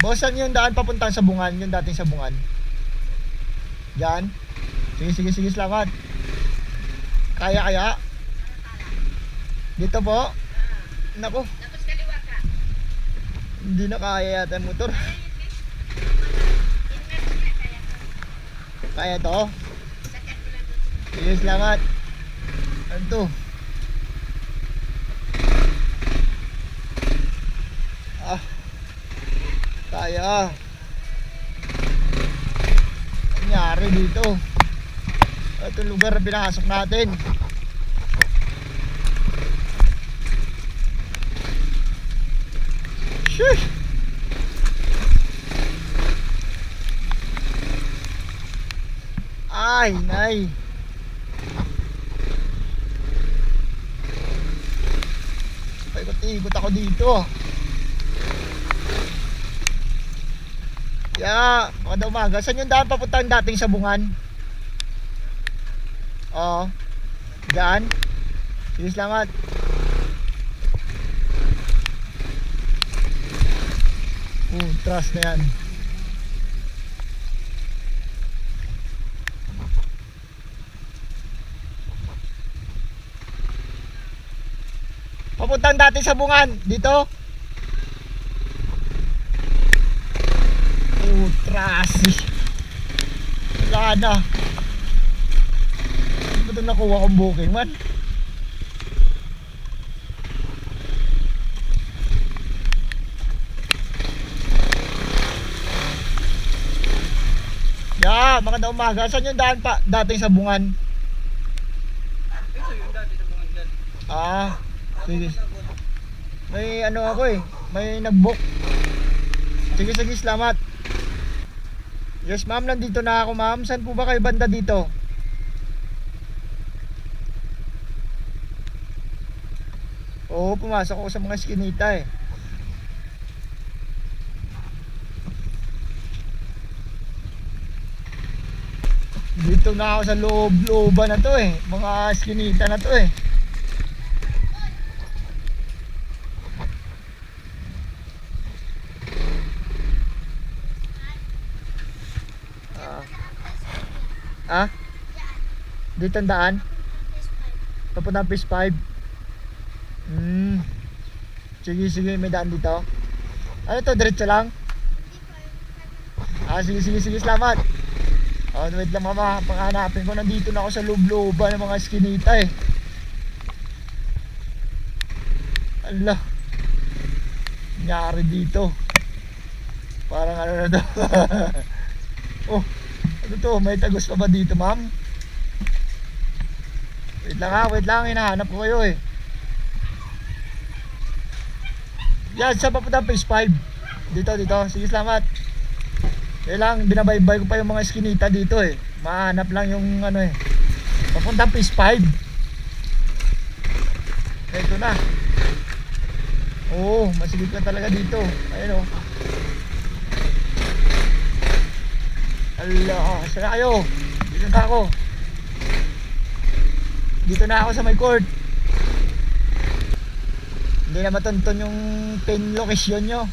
Boss, saan yung daan papuntang sa bungan? Yung dating sa bungan? Diyan? Sige, sige, sige, salamat. Kaya, kaya? Dito po? Nako, Tapos kaliwa ka. hindi na kaya yata yung motor. Kaya to? Sige, salamat. Ano to? Ah. Kaya. Nangyari dito. Ito lugar na pinasok natin. Sheesh. Ay, nay. Paikot-ikot ako dito. Kaya, mga umaga, saan yung daan papunta ang dating sabungan? Oo. Daan? Sige, salamat. Uh, trust na yan. Papuntang dati sa bungan. Dito. Oh, trasi. Wala na. Ano ba ito nakuha kong booking man? Yeah, mga na umaga. Saan yung daan pa? Dating sa bungan. Ito yung dati sa bungan dyan. Ah, sige. May ano ako eh. May nag-book. Sige, sige, salamat. Yes, ma'am. Nandito na ako, ma'am. Saan po ba kayo banda dito? Oo, pumasok ako sa mga skinita eh. Dito na ako sa loob-looban na to eh. Mga skinita na to eh. Ah. Ah? Dito ang daan? Papunta Fish 5? Hmm. Sige, sige, may daan dito. Ano to, diretso lang? Ah, sige, sige, sige, salamat. Oh, wait lang mama, panghanapin ko nandito na ako sa loob-looban ng mga skinita eh. Ala. Nangyari dito. Parang ano na to. oh, ano to? May tagos pa ba dito, ma'am? Wait lang ha, wait lang. Hinahanap ko kayo eh. Yan, sa papunta phase 5. Dito, dito. Sige, salamat. Kailang binabaybay ko pa yung mga skinita dito eh. Mahanap lang yung ano eh. Papunta phase 5. Ito na. Oo, masigit ka talaga dito. Ayun oh. Allah, saan na kayo? Dito na ako. Dito na ako sa my court. Hindi na matunton yung pin location nyo.